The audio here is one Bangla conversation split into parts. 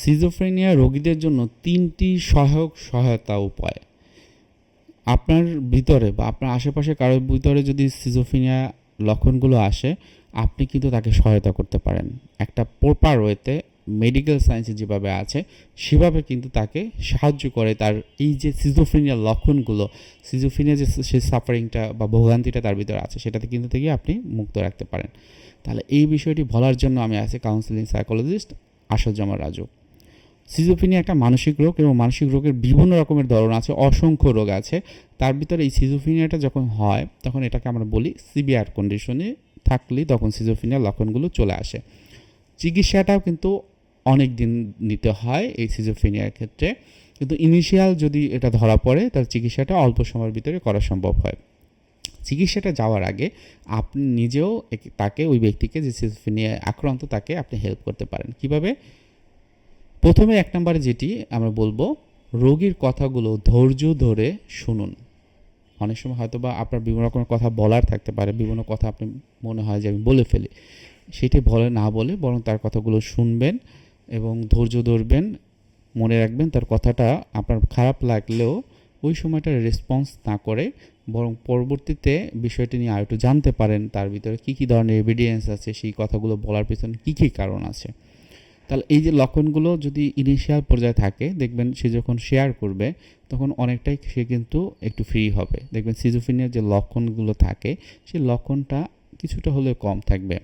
সিজোফ্রেনিয়া রোগীদের জন্য তিনটি সহায়ক সহায়তা উপায়। আপনার ভিতরে বা আপনার আশেপাশে কারোর ভিতরে যদি সিজোফ্রেনিয়া লক্ষণগুলো আসে, আপনি কিন্তু তাকে সহায়তা করতে পারেন। একটা প্রপার ওয়েতে মেডিকেল সায়েন্সে যেভাবে আছে, সেভাবে কিন্তু তাকে সাহায্য করে তার এই যে সিজোফ্রেনিয়ার লক্ষণগুলো সিজোফ্রেনিয়া যে সেই সাফারিংটা বা ভোগান্তিটা তার ভিতরে আছে, সেটাতে কিন্তু থেকে আপনি মুক্ত রাখতে পারেন। তাহলে এই বিষয়টি বলার জন্য আমি আছি counselling psychologist Ashujjaman Raju. Schizophrenia একটা মানসিক রোগ এবং মানসিক রোগের বিভিন্ন রকমের ধরন আছে, অসংখ্য রোগ আছে। তার ভিতরে এই সিজোফ্রেনিয়াটা যখন হয়, তখন এটাকে আমরা বলি সিভিয়ার কন্ডিশনে থাকলে তখন সিজোফিনিয়ার লক্ষণগুলো চলে আসে। চিকিৎসাটাও কিন্তু অনেক দিন নিতে হয় এই সিজোফ্রেনিয়ার ক্ষেত্রে। কিন্তু ইনিশিয়াল যদি এটা ধরা পড়ে তার চিকিৎসাটা অল্প সময়ের ভিতরে করা সম্ভব হয়। চিকিৎসাটা যাওয়ার আগে আপনি নিজেও তাকে ওই ব্যক্তিকে যে সিজোফ্রেনিয়া আক্রান্ত, তাকে আপনি হেল্প করতে পারেন। কীভাবে? প্রথমে এক নম্বরে যেটি আমরা বলব, রোগীর কথাগুলো ধৈর্য ধরে শুনুন। অনেক সময় হয়তো বা আপনার বিভিন্ন রকমের কথা বলার থাকতে পারে, বিভিন্ন কথা আপনি মনে হয় যে আমি বলে ফেলি। সেটি বলে না বলে বরং তার কথাগুলো শুনবেন এবং ধৈর্য ধরবেন, মনে রাখবেন তার কথাটা আপনার খারাপ লাগলেও ওই সময়টা রেসপন্স না করে বরং পরবর্তীতে বিষয়টি নিয়ে আর একটু জানতে পারেন, তার ভিতরে কী কী ধরনের এভিডেন্স আছে, সেই কথাগুলো বলার পিছনে কী কী কারণ আছে। তাহলে এই যে লক্ষণগুলো যদি ইনিশিয়াল পর্যায়ে থাকে, দেখবেন সে যখন শেয়ার করবে, তখন অনেকটাই সে কিন্তু একটু ফ্রি হবে। দেখবেন সিজোফিনিয়ার যে লক্ষণগুলো থাকে সেই লক্ষণটা কিছুটা হলেও কম থাকবে।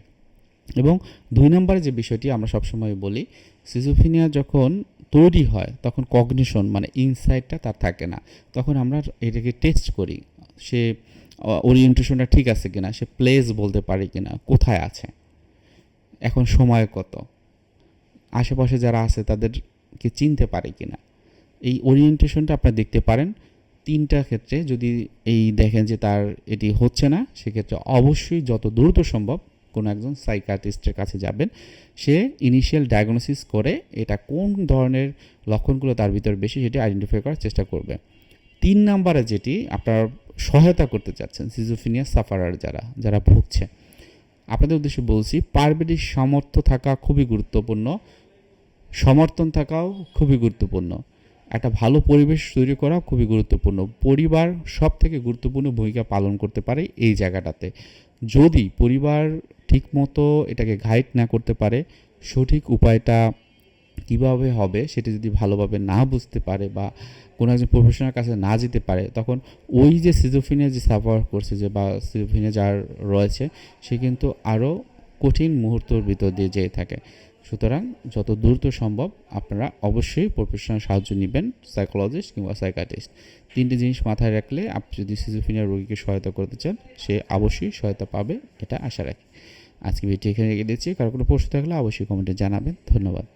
এবং দুই নম্বরে যে বিষয়টি আমরা সবসময় বলি সিজোফিনিয়া যখন তৈরি হয়, তখন কগনিশন মানে ইনসাইটটা তার থাকে না। তখন আমরা এটাকে টেস্ট করি, সে ওরিয়েন্টেশনটা ঠিক আছে কিনা, সে প্লেস বলতে পারে কিনা, কোথায় আছে, এখন সময় কত। আশেপাশে যারা আছে তাদেরকে চিনতে পারে কিনা। এই ওরিয়েন্টেশনটা আপনারা দেখতে পারেন। তিনটা ক্ষেত্রে যদি এই দেখেন যে তার এটি হচ্ছে না, সেক্ষেত্রে অবশ্যই যত দ্রুত সম্ভব কোনো একজন সাইকাটিস্টের কাছে যাবেন। সে ইনিশিয়াল ডায়াগনোসিস করে এটা কোন ধরনের লক্ষণগুলো তার ভিতরে বেশি সেটি আইডেন্টিফাই করার চেষ্টা করবে। তিন নাম্বারে যেটি আপনার সহায়তা করতে চাচ্ছেন সিজোফিনিয়া সাফারার যারা যারা ভুগছে। আপনাদের উদ্দেশ্যে বলছি পারিবারিক সামর্থ্য থাকা খুবই গুরুত্বপূর্ণ। সমর্থন থাকাও খুবই গুরুত্বপূর্ণ। একটা ভালো পরিবেশ তৈরি করা খুবই গুরুত্বপূর্ণ। পরিবার সব থেকে গুরুত্বপূর্ণ ভূমিকা পালন করতে পারে এই জায়গাটাতে। যদি পরিবার ঠিকমতো এটাকে গাইড না করতে পারে, সঠিক উপায়টা কীভাবে হবে সেটা যদি ভালোভাবে না বুঝতে পারে বা কোনো একজন প্রফেশনাল কাছে না যেতে পারে, তখন ওই যে সিজোফিনিয়া যে সাফার করছে যে বা সিজোফিনিয়া যার রয়েছে, সে কিন্তু আরও কঠিন মুহূর্তর ভিতর দিয়ে যেয়ে থাকে। সুতরাং যত দ্রুত সম্ভব আপনারা অবশ্যই প্রফেশনাল সাহায্য নেবেন সাইকোলজিস্ট কিংবা সাইকাটিস্ট তিনটি জিনিস মাথায় রাখলে আপনি যদি সিজোফিনিয়া রোগীকে সহায়তা করতে চান, সে অবশ্যই সহায়তা পাবে, এটা আশা রাখি। আজকে ভিডিও এখানে রেখে দিচ্ছি। কারও কোনো প্রশ্ন থাকলে অবশ্যই কমেন্টে জানাবেন। ধন্যবাদ।